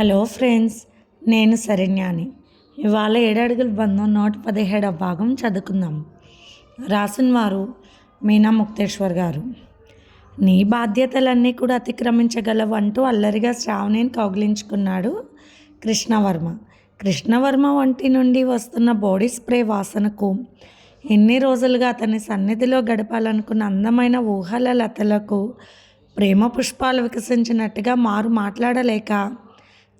Hello friends నేను శరణ్యాని. ఇవాళ ఏడడుగుల బంధం నూట పదిహేడవ భాగం చదువుకుందాం. రాసిన వారు మీనా ముక్తేశ్వర్ గారు. నీ బాధ్యతలన్నీ కూడా అతిక్రమించగలవు అంటూ అల్లరిగా శ్రావణిని కౌగిలించుకున్నాడు కృష్ణవర్మ. కృష్ణవర్మ వంటి నుండి వస్తున్న బాడీ స్ప్రే వాసనకు ఎన్ని రోజులుగా అతని సన్నిధిలో గడపాలనుకున్న అందమైన ఊహల లతలకు ప్రేమ పుష్పాలు వికసించినట్టుగా మారు మాట్లాడలేక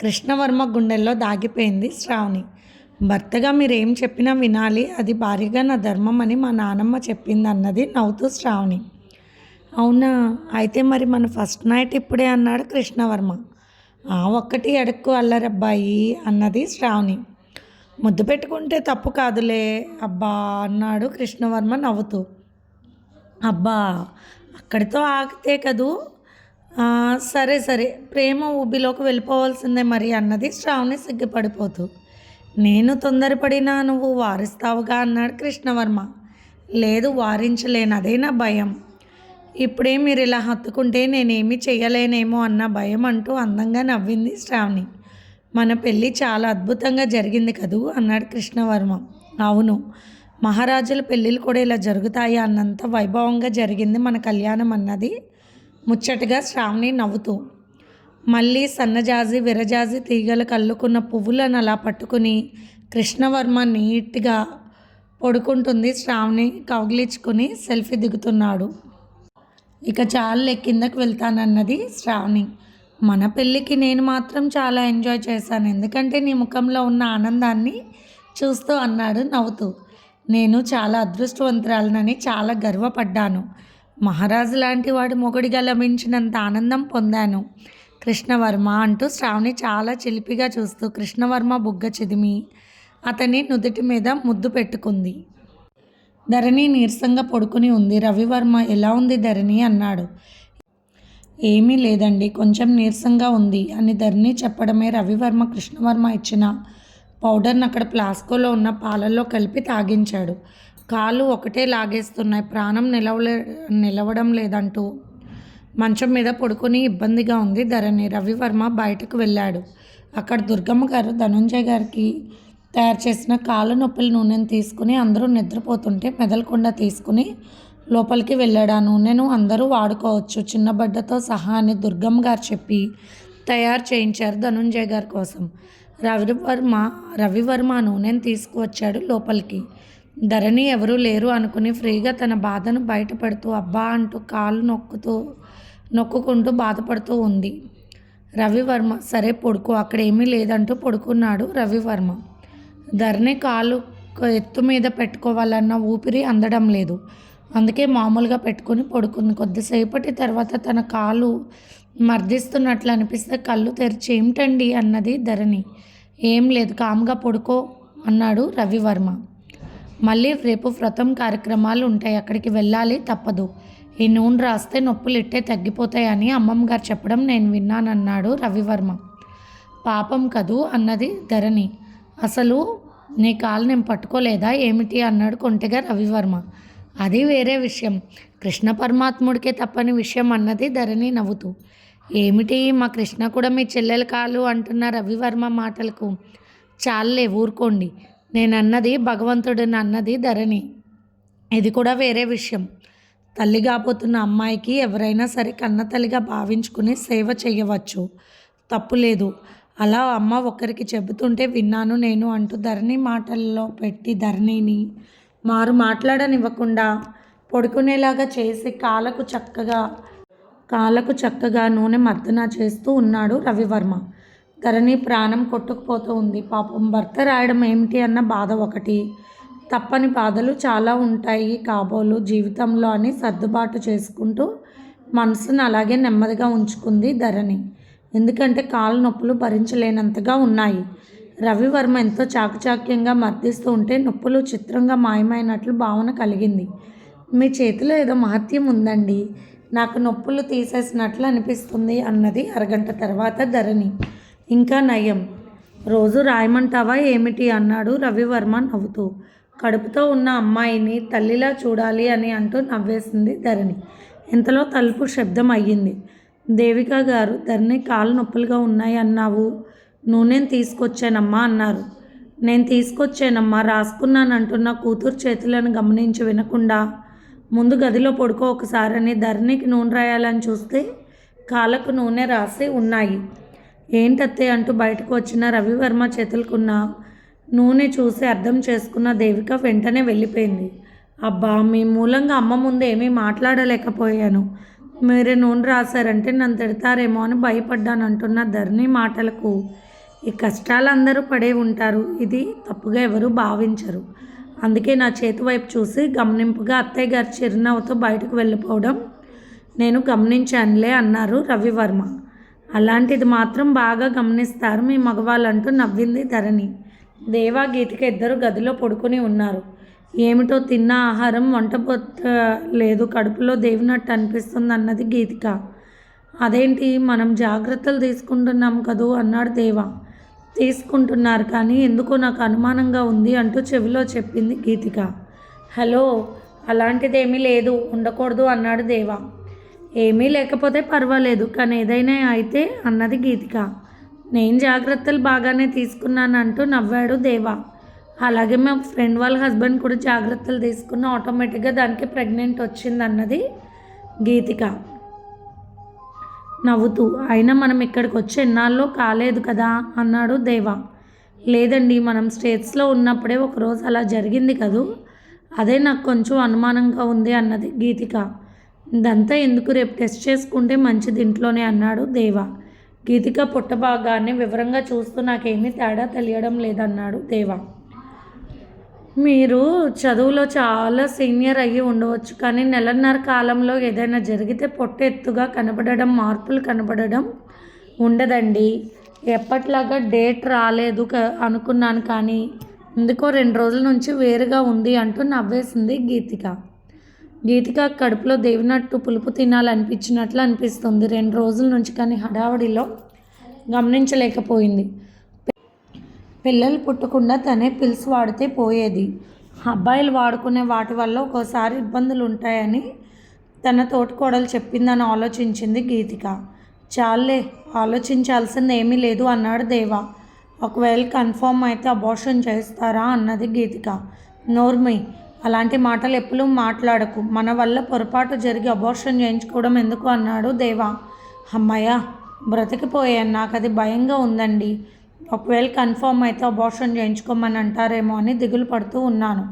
కృష్ణవర్మ గుండెల్లో దాగిపోయింది శ్రావణి. భర్తగా మీరేం చెప్పినా వినాలి అది భారీగా నా ధర్మం అని మా నానమ్మ చెప్పింది అన్నది నవ్వుతూ శ్రావణి. అవునా? అయితే మరి మన ఫస్ట్ నైట్ ఇప్పుడే అన్నాడు కృష్ణవర్మ. ఆ ఒక్కటి అడుక్కు అల్లరబ్బాయి అన్నది శ్రావణి. ముద్దు పెట్టుకుంటే తప్పు కాదులే అబ్బా అన్నాడు కృష్ణవర్మ నవ్వుతూ. అబ్బా అక్కడితో ఆగితే కదూ? సరే సరే. ప్రేమ ఊబిలోకి వెళ్ళిపోవాల్సిందే మరి అన్నది శ్రావణి సిగ్గుపడిపోతూ. నేను తొందరపడినా నువ్వు వారిస్తావుగా అన్నాడు కృష్ణవర్మ. లేదు వారించలేను అదే నా భయం. ఇప్పుడే మీరు ఇలా హత్తుకుంటే నేనేమి చేయలేనేమో అన్న భయం అంటూ అందంగా నవ్వింది శ్రావణి. మన పెళ్ళి చాలా అద్భుతంగా జరిగింది కదూ అన్నాడు కృష్ణవర్మ. అవును మహారాజుల పెళ్ళిళ్ళు కూడా ఇలా జరుగుతాయి అన్నంత వైభవంగా జరిగింది మన కళ్యాణం అన్నది ముచ్చటగా శ్రావణి నవ్వుతూ మళ్ళీ సన్నజాజి విరజాజి తీగలు కల్లుకున్న పువ్వులను అలా పట్టుకుని కృష్ణవర్మ నీట్గా పడుకుంటుంది. శ్రావణి కౌగిలించుకుని సెల్ఫీ దిగుతున్నాడు. ఇక చాలా కిందకు వెళ్తానన్నది శ్రావణి. మన పెళ్ళికి నేను మాత్రం చాలా ఎంజాయ్ చేశాను. ఎందుకంటే నీ ముఖంలో ఉన్న ఆనందాన్ని చూస్తూ అన్నాడు నవ్వుతూ. నేను చాలా అదృష్టవంతురాలనని చాలా గర్వపడ్డాను. మహారాజు లాంటి వాడు మొగుడిగా లభించినంత ఆనందం పొందాను. కృష్ణవర్మ అంటూ శ్రావణి చాలా చిలిపిగా చూస్తూ కృష్ణవర్మ బుగ్గ చిదిమి అతని నుదుటి మీద ముద్దు పెట్టుకుంది. ధరణి నీరసంగా పడుకుని ఉంది. రవివర్మ ఎలా ఉంది ధరణి అన్నాడు. ఏమీ లేదండి. కొంచెం నీరసంగా ఉంది అని ధరణి చెప్పడమే రవివర్మ కృష్ణవర్మ ఇచ్చిన పౌడర్ని అక్కడ ప్లాస్కోలో ఉన్న పాలల్లో కలిపి తాగించాడు. కాళ్ళు ఒకటే లాగేస్తున్నాయి. ప్రాణం నిలవలే నిలవడం లేదంటూ మంచం మీద పడుకొని ఇబ్బందిగా ఉంది ధరణి. రవివర్మ బయటకు వెళ్ళాడు. అక్కడ దుర్గమ్మ గారు ధనుంజయ్ గారికి తయారు చేసిన కాళ్ళ నొప్పుల నూనెను తీసుకుని అందరూ నిద్రపోతుంటే మెదలకుండా తీసుకుని లోపలికి వెళ్ళాడు. ఆ నూనెను అందరూ వాడుకోవచ్చు. చిన్న బడ్డతో సహా అని దుర్గమ్మ గారు చెప్పి తయారు చేయించారు ధనుంజయ్ గారి కోసం. రవివర్మ రవివర్మ నూనెను తీసుకువచ్చాడు లోపలికి. ధరణి ఎవరూ లేరు అనుకుని ఫ్రీగా తన బాధను బయటపెడుతూ అబ్బా అంటూ కాళ్ళు నొక్కుతూ నొక్కుకుంటూ బాధపడుతూ ఉంది. రవివర్మ సరే పొడుకో అక్కడ ఏమీ లేదంటూ పడుకున్నాడు రవివర్మ. ధరణి కాలు ఎత్తు మీద పెట్టుకోవాలన్న ఊపిరి అందడం లేదు. అందుకే మామూలుగా పెట్టుకుని పడుకుంది. కొద్దిసేపటి తర్వాత తన కాలు మర్దిస్తున్నట్లు అనిపిస్తే కళ్ళు తెరిచి ఏమిటండి? అన్నది ధరణి. ఏం లేదు కామ్గా పడుకో అన్నాడు రవివర్మ. మళ్ళీ రేపు వ్రతం కార్యక్రమాలు ఉంటాయి అక్కడికి వెళ్ళాలి తప్పదు. ఈ నూనె రాస్తే నొప్పులు ఇట్టే తగ్గిపోతాయని అమ్మమ్మ గారు చెప్పడం నేను విన్నానన్నాడు రవివర్మ. పాపం కదూ అన్నది ధరణి. అసలు నీ కాలు నేను పట్టుకోలేదా ఏమిటి అన్నాడు కొంటెగా రవివర్మ. అది వేరే విషయం. కృష్ణ పరమాత్ముడికే తప్పని విషయం అన్నది ధరణి నవ్వుతూ. ఏమిటి మా కృష్ణ కూడా మీ చెల్లెల కాలు అంటున్న రవివర్మ మాటలకు? చాలే ఊరుకోండి. నేను అన్నది భగవంతుడిని అన్నది ధరణి. ఇది కూడా వేరే విషయం. తల్లి కాబోతున్న అమ్మాయికి ఎవరైనా సరే కన్న తల్లిగా భావించుకుని సేవ చేయవచ్చు. తప్పు లేదు. అలా అమ్మ ఒకరికి చెబుతుంటే విన్నాను నేను అంటూ ధరణి మాటల్లో పెట్టి ధరణిని మారు మాట్లాడనివ్వకుండా పడుకునేలాగా చేసి కాళ్ళకు చక్కగా కాలకు చక్కగా నూనె మర్దన చేస్తూ ఉన్నాడు రవివర్మ. ధరణి ప్రాణం కొట్టుకుపోతూ ఉంది. పాపం భర్త రాయడం ఏమిటి అన్న బాధ ఒకటి. తప్పని బాధలు చాలా ఉంటాయి. కాబోలు జీవితంలో అని సర్దుబాటు చేసుకుంటూ మనసును అలాగే నెమ్మదిగా ఉంచుకుంది ధరణి. ఎందుకంటే కాలు నొప్పులు భరించలేనంతగా ఉన్నాయి. రవివర్మ ఎంతో చాకచాక్యంగా మర్దిస్తూ ఉంటే నొప్పులు చిత్రంగా మాయమైనట్లు భావన కలిగింది. మీ చేతిలో ఏదో మహత్యం ఉందండి. నాకు నొప్పులు తీసేసినట్లు అనిపిస్తుంది అన్నది అరగంట తర్వాత ధరణి. ఇంకా నయం. రోజు రాయమంటావా ఏమిటి అన్నాడు రవివర్మ నవ్వుతూ. కడుపుతో ఉన్న అమ్మాయిని తల్లిలా చూడాలి అని అంటూ నవ్వేసింది ధరణి. ఇంతలో తలుపు శబ్దం అయ్యింది. దేవిక గారు ధరణి కాలు నొప్పులుగా ఉన్నాయి అన్నావు. నూనెను తీసుకొచ్చానమ్మా అన్నారు. నేను తీసుకొచ్చానమ్మా రాసుకున్నాను అంటున్న కూతురు చేతులను గమనించి వినకుండా. ముందు గదిలో పడుకో ఒకసారి అని ధరణికి నూనె రాయాలని చూస్తే కాళ్ళకు నూనె రాసి ఉన్నాయి. ఏంటత్తే అంటూ బయటకు వచ్చిన రవివర్మ చేతులకున్న నూనె చూసి అర్థం చేసుకున్న దేవిక వెంటనే వెళ్ళిపోయింది. అబ్బా మీ మూలంగా అమ్మ ముందు ఏమీ మాట్లాడలేకపోయాను. మీరే నూనె రాశారంటే నన్ను తిడతారేమో అని భయపడ్డాను అంటున్న ధరణి మాటలకు. ఈ కష్టాలు అందరూ పడే ఉంటారు. ఇది తప్పుగా ఎవరు భావించరు. అందుకే నా చేతి వైపు చూసి గమనింపుగా అత్తయ్య గారి చిరునవ్వుతో బయటకు వెళ్ళిపోవడం నేను గమనించానులే అన్నారు రవివర్మ. అలాంటిది మాత్రం బాగా గమనిస్తారు. మీ మగవాళ్ళంటూ నవ్వింది ధరణి. దేవా గీతిక ఇద్దరు గదిలో పడుకొని ఉన్నారు. ఏమిటో తిన్న ఆహారం వంట లేదు కడుపులో దేవినట్టు అనిపిస్తుంది అన్నది గీతిక. అదేంటి? మనం జాగ్రత్తలు తీసుకుంటున్నాం కదూ? అన్నాడు దేవా. తీసుకుంటున్నారు కానీ ఎందుకో నాకు అనుమానంగా ఉంది అంటూ చెవిలో చెప్పింది గీతిక. హలో అలాంటిదేమీ లేదు. ఉండకూడదు అన్నాడు దేవా. ఏమీ లేకపోతే పర్వాలేదు. కానీ ఏదైనా అయితే అన్నది గీతిక. నేను జాగ్రత్తలు బాగానే తీసుకున్నాను అంటూ నవ్వాడు దేవా. అలాగే మా ఫ్రెండ్ వాళ్ళ హస్బెండ్ కూడా జాగ్రత్తలు తీసుకున్న ఆటోమేటిక్గా దానికి ప్రెగ్నెంట్ వచ్చింది అన్నది గీతిక. నవ్వుతూ అయినా మనం ఇక్కడికి వచ్చి ఎన్నాళ్ళు కాలేదు కదా అన్నాడు దేవా. లేదండి మనం స్టేట్స్లో ఉన్నప్పుడే ఒకరోజు అలా జరిగింది కదూ? అదే నాకు కొంచెం అనుమానంగా ఉంది అన్నది గీతిక. ఇదంతా ఎందుకు రేపు టెస్ట్ చేసుకుంటే మంచిది ఇంట్లోనే అన్నాడు దేవా. గీతిక పుట్టభాగాన్ని వివరంగా చూస్తూ నాకేమీ తేడా తెలియడం లేదన్నాడు దేవా. మీరు చదువులో చాలా సీనియర్ అయ్యి ఉండవచ్చు కానీ నెలన్నర కాలంలో ఏదైనా జరిగితే పొట్ట ఎత్తుగా కనబడడం మార్పులు కనబడడం ఉండదండి. ఎప్పట్లాగా డేట్ రాలేదు క- అనుకున్నాను కానీ ఎందుకో రెండు రోజుల నుంచి వేరుగా ఉంది అంటూ నవ్వేసింది గీతిక. గీతిక కడుపులో దేవినట్టు పులుపు తినాలనిపించినట్లు అనిపిస్తుంది. రెండు రోజుల నుంచి కానీ హడావడిలో గమనించలేకపోయింది. పిల్లలు పుట్టకుండా తనే పిల్స్ వాడితే పోయేది. అబ్బాయిలు వాడుకునే వాటి వల్ల ఒక్కోసారి ఇబ్బందులు ఉంటాయని తన తోటికోడలు చెప్పిందని ఆలోచించింది గీతిక. చాలే ఆలోచించాల్సింది ఏమీ లేదు అన్నాడు దేవా. ఒకవేళ కన్ఫర్మ్ అయితే అబార్షన్ చేస్తారా? అన్నది గీతిక. నోర్మి అలాంటి మాటలు ఎప్పుడు మాట్లాడకు. మన వల్ల పొరపాటు జరిగి అబార్షన్ చేయించుకోవడం ఎందుకు అన్నాడు దేవా. అమ్మయ్య బ్రతికిపోయాను. నాకు అది భయంగా ఉందండి. ఒకవేళ కన్ఫర్మ్ అయితే అబార్షన్ చేయించుకోమని అంటారేమో అని దిగులు పడుతూ ఉన్నాను.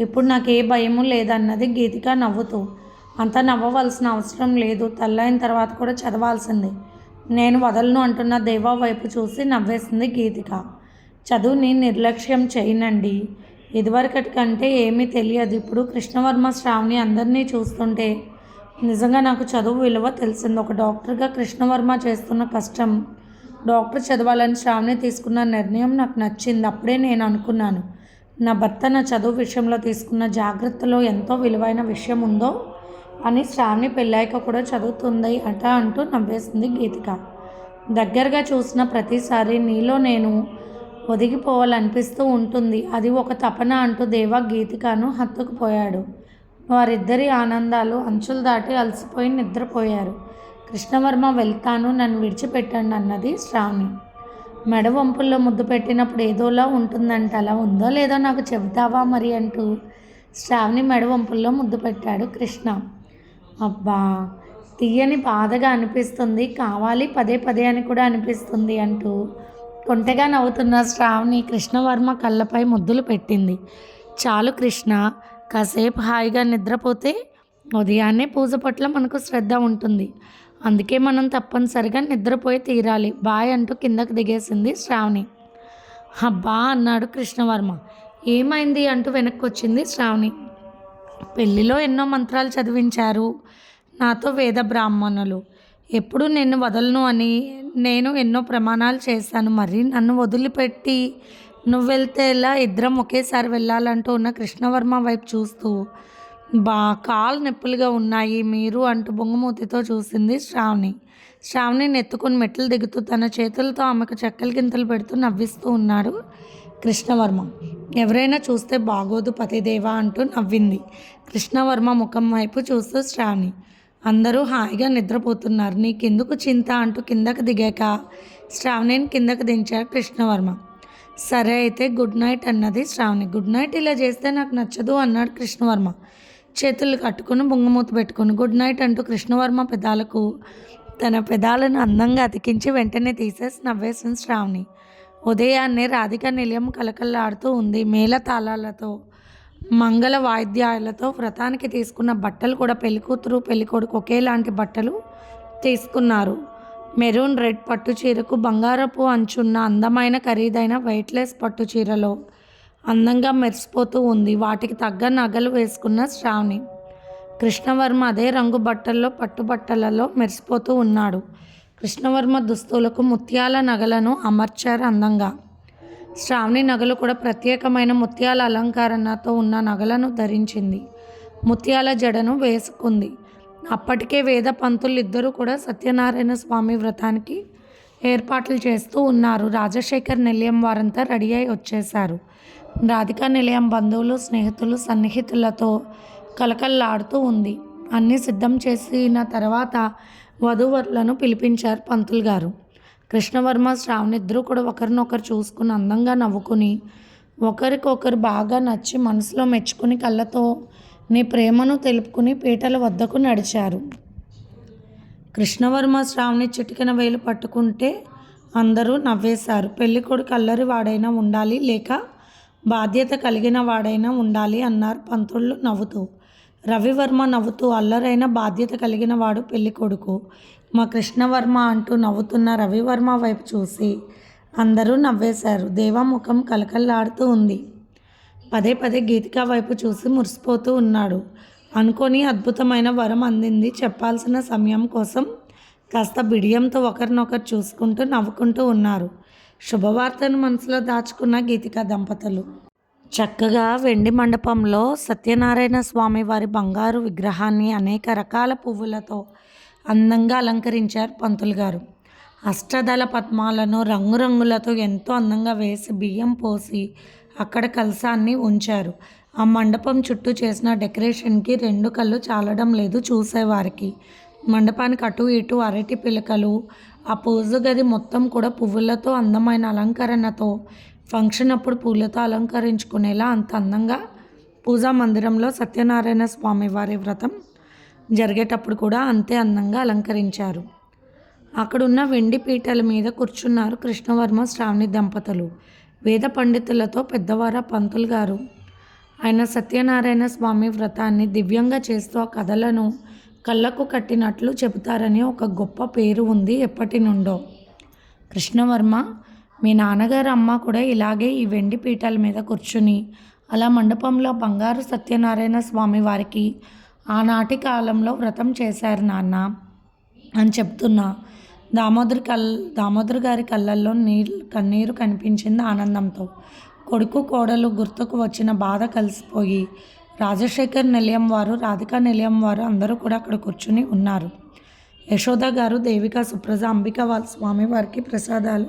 ఇప్పుడు నాకు ఏ భయము లేదన్నది గీతిక నవ్వుతూ. అంత నవ్వవలసిన అవసరం లేదు. తల్లైన తర్వాత కూడా చదవాల్సిందే. నేను వదలను అంటున్న దేవా వైపు చూసి నవ్వేసింది గీతిక. చదువుని నిర్లక్ష్యం చేయనండి. ఇదివరకటి కంటే ఏమీ తెలియదు. ఇప్పుడు కృష్ణవర్మ శ్రావణి అందరినీ చూస్తుంటే నిజంగా నాకు చదువు విలువ తెలిసింది. ఒక డాక్టర్గా కృష్ణవర్మ చేస్తున్న కష్టం డాక్టర్ చదవాలని శ్రావణి తీసుకున్న నిర్ణయం నాకు నచ్చింది. అప్పుడే నేను అనుకున్నాను నా భర్త నా చదువు విషయంలో తీసుకున్న జాగ్రత్తలో ఎంతో విలువైన విషయం ఉందో అని శ్రావణి పెళ్ళాక కూడా చదువుతుంది అట అంటూ నవ్వేసింది గీతిక. దగ్గరగా చూసిన ప్రతిసారి నీలో నేను ఒదిగిపోవాలనిపిస్తూ ఉంటుంది. అది ఒక తపన అంటూ దేవా గీతికను హత్తుకుపోయాడు వారిద్దరి ఆనందాలు అంచులు దాటి అలసిపోయి నిద్రపోయారు. కృష్ణవర్మ వెళ్తాను నన్ను విడిచిపెట్టండి అన్నది శ్రావణి. మెడ వంపుల్లో ముద్దు పెట్టినప్పుడు ఏదోలా ఉంటుందంట. అలా ఉందో లేదో నాకు చెబుతావా మరి అంటూ శ్రావణి మెడ వంపుల్లో ముద్దు పెట్టాడు కృష్ణ. అబ్బా తీయని బాధగా అనిపిస్తుంది. కావాలి పదే పదే అని కూడా అనిపిస్తుంది అంటూ కొంటెగా నవ్వుతున్న శ్రావణి కృష్ణవర్మ కళ్ళపై ముద్దులు పెట్టింది. చాలు కృష్ణ కాసేపు హాయిగా నిద్రపోతే ఉదయాన్నే పూజ పట్ల మనకు శ్రద్ధ ఉంటుంది. అందుకే మనం తప్పనిసరిగా నిద్రపోయి తీరాలి. బాయ్ అంటూ కిందకు దిగేసింది శ్రావణి. అబ్బా అన్నాడు కృష్ణవర్మ. ఏమైంది అంటూ వెనక్కి వచ్చింది శ్రావణి. పెళ్ళిలో ఎన్నో మంత్రాలు చదివించారు. నాతో వేద బ్రాహ్మణులు. ఎప్పుడు నిన్ను వదలను అని నేను ఎన్నో ప్రమాణాలు చేశాను. మరి నన్ను వదిలిపెట్టి నువ్వు వెళ్తే ఎలా? ఇద్దరం ఒకేసారి వెళ్ళాలంటూ ఉన్న కృష్ణవర్మ వైపు చూస్తూ బా కాలు నొప్పులుగా ఉన్నాయి మీరు అంటూ బొంగుమూతితో చూసింది శ్రావణి. శ్రావణిని ఎత్తుకొని మెట్లు దిగుతూ తన చేతులతో ఆమెకు చెక్కల గింతలు పెడుతూ నవ్విస్తూ ఉన్నాడు కృష్ణవర్మ. ఎవరైనా చూస్తే బాగోదు పతిదేవా అంటూ నవ్వింది కృష్ణవర్మ ముఖం వైపు చూస్తూ శ్రావణి. అందరూ హాయిగా నిద్రపోతున్నారు. నీకెందుకు చింత అంటూ కిందకు దిగాక శ్రావణిని కిందకు దించాడు కృష్ణవర్మ. సరే అయితే గుడ్ నైట్ అన్నది శ్రావణి. గుడ్ నైట్ ఇలా చేస్తే నాకు నచ్చదు అన్నాడు కృష్ణవర్మ. చేతులు కట్టుకుని బొంగమూత పెట్టుకుని గుడ్ నైట్ అంటూ కృష్ణవర్మ పెదాలకు తన పెదాలను అందంగా అతికించి వెంటనే తీసేసి నవ్వేసింది శ్రావణి. ఉదయాన్నే రాధిక నిలయం కలకల్లాడుతూ ఉంది మేళ తాళాలతో మంగళ వాయిద్యాలతో వ్రతానికి తీసుకున్న బట్టలు కూడా పెళ్ళికూతురు పెళ్ళికొడుకు ఒకేలాంటి బట్టలు తీసుకున్నారు. మెరూన్ రెడ్ పట్టు చీరకు బంగారపు అంచున్న అందమైన ఖరీదైన వెయిట్లెస్ పట్టు చీరలో అందంగా మెరిసిపోతూ ఉంది. వాటికి తగ్గ నగలు వేసుకున్న శ్రావణి కృష్ణవర్మ అదే రంగు బట్టల్లో పట్టు బట్టలలో మెరిసిపోతూ ఉన్నాడు. కృష్ణవర్మ దుస్తులకు ముత్యాల నగలను అమర్చారు అందంగా. శ్రావణి నగలు కూడా ప్రత్యేకమైన ముత్యాల అలంకరణతో ఉన్న నగలను ధరించింది. ముత్యాల జడను వేసుకుంది. అప్పటికే వేద పంతులు ఇద్దరూ కూడా సత్యనారాయణ స్వామి వ్రతానికి ఏర్పాట్లు చేస్తూ ఉన్నారు. రాజశేఖర్ నిలయం వారంతా రెడీ అయి వచ్చేశారు. రాధికా నిలయం బంధువులు స్నేహితులు సన్నిహితులతో కలకల్లాడుతూ ఉంది. అన్నీ సిద్ధం చేసిన తర్వాత వధూవరులను పిలిపించారు పంతులు గారు. కృష్ణవర్మ శ్రావణిద్దరూ కూడా ఒకరినొకరు చూసుకుని అందంగా నవ్వుకుని ఒకరికొకరు బాగా నచ్చి మనసులో మెచ్చుకుని కళ్ళతో నీ ప్రేమను తెలుపుకుని పీటల వద్దకు నడిచారు. కృష్ణవర్మ శ్రావణి చిటికెన వేలు పట్టుకుంటే అందరూ నవ్వేశారు. పెళ్ళి కొడుకు అల్లరి వాడైనా ఉండాలి లేక బాధ్యత కలిగిన వాడైనా ఉండాలి అన్నారు పంతుళ్ళు నవ్వుతూ. రవివర్మ నవ్వుతూ అల్లరైన బాధ్యత కలిగిన వాడు పెళ్ళి కొడుకు. మా కృష్ణవర్మ అంటూ నవ్వుతున్న రవివర్మ వైపు చూసి అందరూ నవ్వేశారు. దేవాముఖం కలకల్లాడుతూ ఉంది. పదే పదే గీతిక వైపు చూసి మురిసిపోతూ ఉన్నాడు. అనుకొని అద్భుతమైన వరం అందింది. చెప్పాల్సిన సమయం కోసం కాస్త బిడియంతో ఒకరినొకరు చూసుకుంటూ నవ్వుకుంటూ ఉన్నారు. శుభవార్తను మనసులో దాచుకున్న గీతిక దంపతులు. చక్కగా వెండి మండపంలో సత్యనారాయణ స్వామి వారి బంగారు విగ్రహాన్ని అనేక రకాల పువ్వులతో అందంగా అలంకరించారు పంతులు గారు. అష్టదళ పద్మాలను రంగురంగులతో ఎంతో అందంగా వేసి బియ్యం పోసి అక్కడ కలసాన్ని ఉంచారు. ఆ మండపం చుట్టూ చేసిన డెకరేషన్కి రెండు కళ్ళు చాలడం లేదు చూసేవారికి. మండపానికి అటు ఇటు అరటి పిలకలు ఆ పూజ గది మొత్తం కూడా పువ్వులతో అందమైన అలంకరణతో ఫంక్షన్ అప్పుడు పూలతో అలంకరించుకునేలా అంత అందంగా పూజా మందిరంలో సత్యనారాయణ స్వామి వారి వ్రతం జరిగేటప్పుడు కూడా అంతే అందంగా అలంకరించారు. అక్కడున్న వెండి పీటల మీద కూర్చున్నారు కృష్ణవర్మ శ్రావణి దంపతులు. వేద పండితులతో పెద్దవార పంతులు గారు. ఆయన సత్యనారాయణ స్వామి వ్రతాన్ని దివ్యంగా చేస్తూ ఆ కథలను కళ్ళకు కట్టినట్లు చెబుతారని ఒక గొప్ప పేరు ఉంది ఎప్పటి నుండో. కృష్ణవర్మ మీ నాన్నగారు అమ్మ కూడా ఇలాగే ఈ వెండి పీఠాల మీద కూర్చుని అలా మండపంలో బంగారు సత్యనారాయణ స్వామి వారికి ఆనాటి కాలంలో వ్రతం చేశారు నాన్న అని చెప్తున్నా. దామోదర్ కల్ దామోదర్ గారి కళ్ళల్లో నీళ్ళు కన్నీరు కనిపించింది ఆనందంతో. కొడుకు కోడలు గుర్తుకు వచ్చిన బాధ కలిసిపోయి రాజశేఖర్ నిలయం వారు రాధికా నిలయం వారు అందరూ కూడా అక్కడ కూర్చుని ఉన్నారు. యశోద గారు దేవిక సుప్రజ అంబిక వాళ్ళ స్వామి వారికి ప్రసాదాలు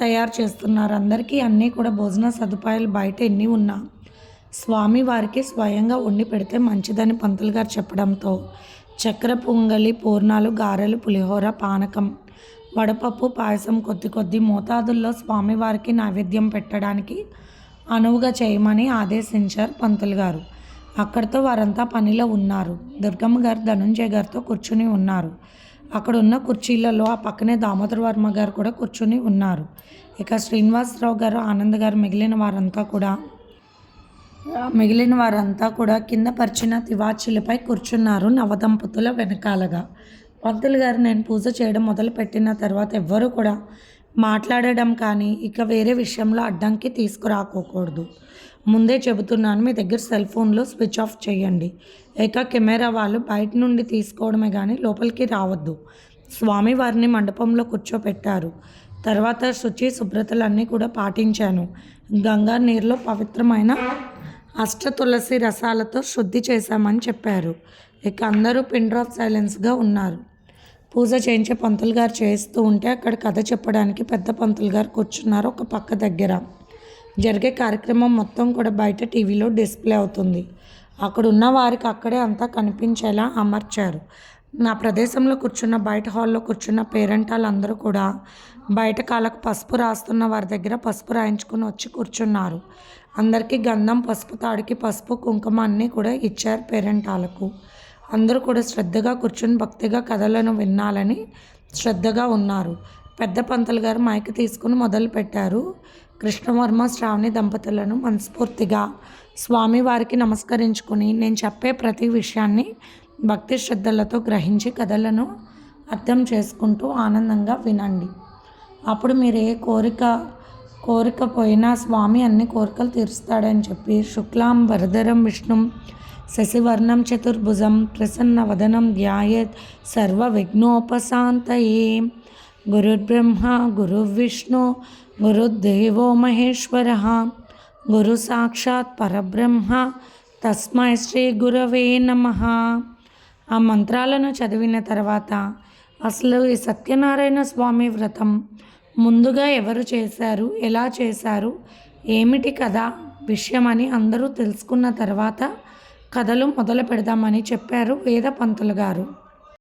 తయారు చేస్తున్నారు. అందరికీ అన్నీ కూడా భోజన సదుపాయాలు బయట ఎన్ని ఉన్నా స్వామి వారికి స్వయంగా వండి పెడితే మంచిదని పంతులు గారు చెప్పడంతో చక్కెర పొంగలి పూర్ణాలు గారెలు పులిహోర పానకం వడపప్పు పాయసం కొద్ది కొద్ది మోతాదుల్లో స్వామివారికి నైవేద్యం పెట్టడానికి అనువుగా చేయమని ఆదేశించారు పంతులు గారు. అక్కడితో వారంతా పనిలో ఉన్నారు. దుర్గమ్మ గారు ధనుంజయ గారితో కూర్చుని ఉన్నారు. అక్కడ ఉన్న కుర్చీలలో ఆ పక్కనే దామోదర్ వర్మ గారు కూడా కూర్చుని ఉన్నారు. ఇక శ్రీనివాసరావు గారు ఆనంద్ గారు మిగిలిన వారంతా కూడా మిగిలిన వారంతా కూడా కింద పరిచిన తివాచీలపై కూర్చున్నారు నవదంపతుల వెనకాలగా. పంతులు గారు నేను పూజ చేయడం మొదలుపెట్టిన తర్వాత ఎవ్వరూ కూడా మాట్లాడడం కానీ ఇక వేరే విషయంలో అడ్డంకి తీసుకురాకోకూడదు. ముందే చెబుతున్నాను మీ దగ్గర సెల్ ఫోన్లో స్విచ్ ఆఫ్ చేయండి. ఇక కెమెరా వాళ్ళు బయట నుండి తీసుకోవడమే కానీ లోపలికి రావద్దు. స్వామివారిని మండపంలో కూర్చోపెట్టారు. తర్వాత శుచి శుభ్రతలన్నీ కూడా పాటించాను. గంగా నీరులో పవిత్రమైన అష్ట తులసి రసాలతో శుద్ధి చేశామని చెప్పారు. ఇక అందరూ పిన్ డ్రాప్ సైలెన్స్గా ఉన్నారు. పూజ చేయించే పంతులు గారు చేస్తూ ఉంటే అక్కడ కథ చెప్పడానికి పెద్ద పంతులు గారు కూర్చున్నారు ఒక పక్క దగ్గర. జరిగే కార్యక్రమం మొత్తం కూడా బయట టీవీలో డిస్ప్లే అవుతుంది. అక్కడ ఉన్న వారికి అక్కడే అంతా కనిపించేలా అమర్చారు. నా ప్రదేశంలో కూర్చున్న బయట హాల్లో కూర్చున్న పేరెంట్ వాళ్ళందరూ కూడా బయట కాళ్ళకు పసుపు రాస్తున్న వారి దగ్గర పసుపు రాయించుకుని వచ్చి కూర్చున్నారు. అందరికీ గంధం పసుపు తాడికి పసుపు కుంకుమ అన్నీ కూడా ఇచ్చారు పేరెంటాలకు. అందరూ కూడా శ్రద్ధగా కూర్చుని భక్తిగా కథలను వినాలని శ్రద్ధగా ఉన్నారు. పెద్ద పంతులు గారు మైక్ తీసుకుని మొదలుపెట్టారు కృష్ణవర్మ శ్రావణి దంపతులను మనస్ఫూర్తిగా స్వామివారికి నమస్కరించుకుని నేను చెప్పే ప్రతి విషయాన్ని భక్తి శ్రద్ధలతో గ్రహించి కథలను అర్థం చేసుకుంటూ ఆనందంగా వినండి. అప్పుడు మీరు ఏ కోరిక కోరిక పోయినా స్వామి అన్ని కోరికలు తీరుస్తాడని చెప్పి శుక్లాం వరదరం విష్ణుం శశివర్ణం చతుర్భుజం ప్రసన్న వదనం ధ్యాయత్ సర్వవిఘ్నోపశాంతయే గురుర్బ్రహ్మ గురుర్విష్ణు గురుదేవో మహేశ్వర గురు సాక్షాత్ పరబ్రహ్మ తస్మై శ్రీ గురవే నమ ఆ మంత్రాలను చదివిన తర్వాత అసలు ఈ సత్యనారాయణ స్వామి వ్రతం ముందుగా ఎవరు చేశారు ఎలా చేశారు ఏమిటి కదా విషయమని అందరూ తెలుసుకున్న తర్వాత కథలు మొదలు పెడదామని చెప్పారు వేద పంతులు గారు.